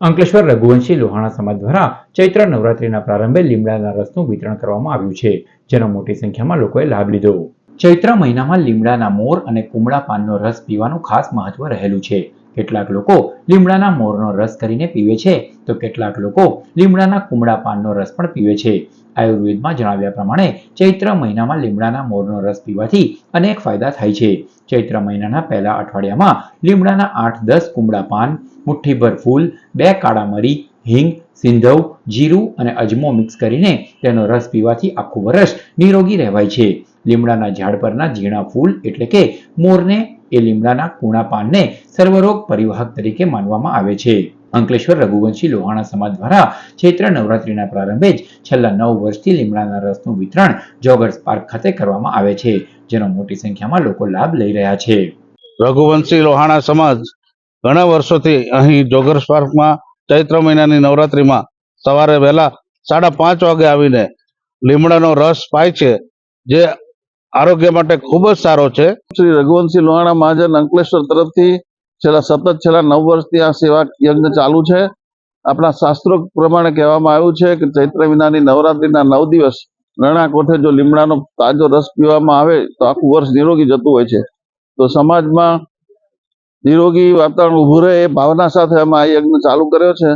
અંકલેશ્વર, રઘુવંશી, લોહાણા સમાજ દ્વારા ચૈત્ર નવરાત્રીના પ્રારંભે લીમડાના રસનું વિતરણ કરવામાં આવ્યું છે, જેનો મોટી સંખ્યામાં લોકોએ લાભ લીધો. ચૈત્ર મહિનામાં લીમડાના મોર અને કુમળા પાનનો રસ પીવાનું ખાસ મહત્વ રહેલું છે. કેટલાક લોકો લીમડાના મોરનો રસ કરીને પીવે છે. તો કેટલાક લોકો લીમડાના કુમળા પાનનો રસ પણ પીવે છે. આયુર્વેદમાં જણાવ્યા પ્રમાણે ચૈત્ર મહિનામાં લીમડાના મોરનો રસ પીવાથી અનેક ફાયદા થાય છે. ચૈત્ર મહિનાના પહેલા અઠવાડિયામાં લીમડાના આઠ દસ કુમળા પાન, મુઠ્ઠીભર ફૂલ, બે કાળા મરી, હિંગ, સિંધવ, જીરું અને અજમો મિક્સ કરીને તેનો રસ પીવાથી આખું વર્ષ નિરોગી રહેવાય છે. લીમડાના ઝાડ પરના ઝીણા ફૂલ એટલે કે મોરને એ લીમડાના કૂણા પાનને સર્વરોગ પરિવાહક તરીકે માનવામાં આવે છે. અંકલેશ્વર રઘુવંશી લોહાણા સમાજ દ્વારા ચૈત્ર નવરાત્રીના પ્રારંભે જ છેલ્લા નવ વર્ષથી લીમડાના રસનું વિતરણ જોગર્સ પાર્ક ખાતે કરવામાં આવે છે, જેનો મોટી સંખ્યામાં લોકો લાભ લઈ રહ્યા છે. રઘુવંશી લોહાણા સમાજ ઘણા વર્ષોથી અહીં જોગર્સ પાર્કમાં ચૈત્ર મહિનાની નવરાત્રિમાં સવારે વહેલા સાડા પાંચ વાગે આવીને લીમડાનો રસ પાય છે, જે આરોગ્ય માટે ખૂબ જ સારો છે. શ્રી રઘુવંશી લોહાણા મહાજન અંકલેશ્વર તરફથી છેલ્લા સતત છેલ્લા નવ વર્ષથી આ સેવા યજ્ઞ ચાલુ છે. આપણા શાસ્ત્રો પ્રમાણે કહેવામાં આવ્યું છે કે ચૈત્ર વિનાની નવરાત્રિના નવ દિવસ રણા કોઠે જો લીમડાનો તાજો રસ પીવામાં આવે તો આખું વર્ષ નિરોગી જતું હોય છે. તો સમાજમાં નિરોગી વાતાવરણ ઊભું રહે એ ભાવના સાથે અમે આ યજ્ઞ ચાલુ કર્યો છે.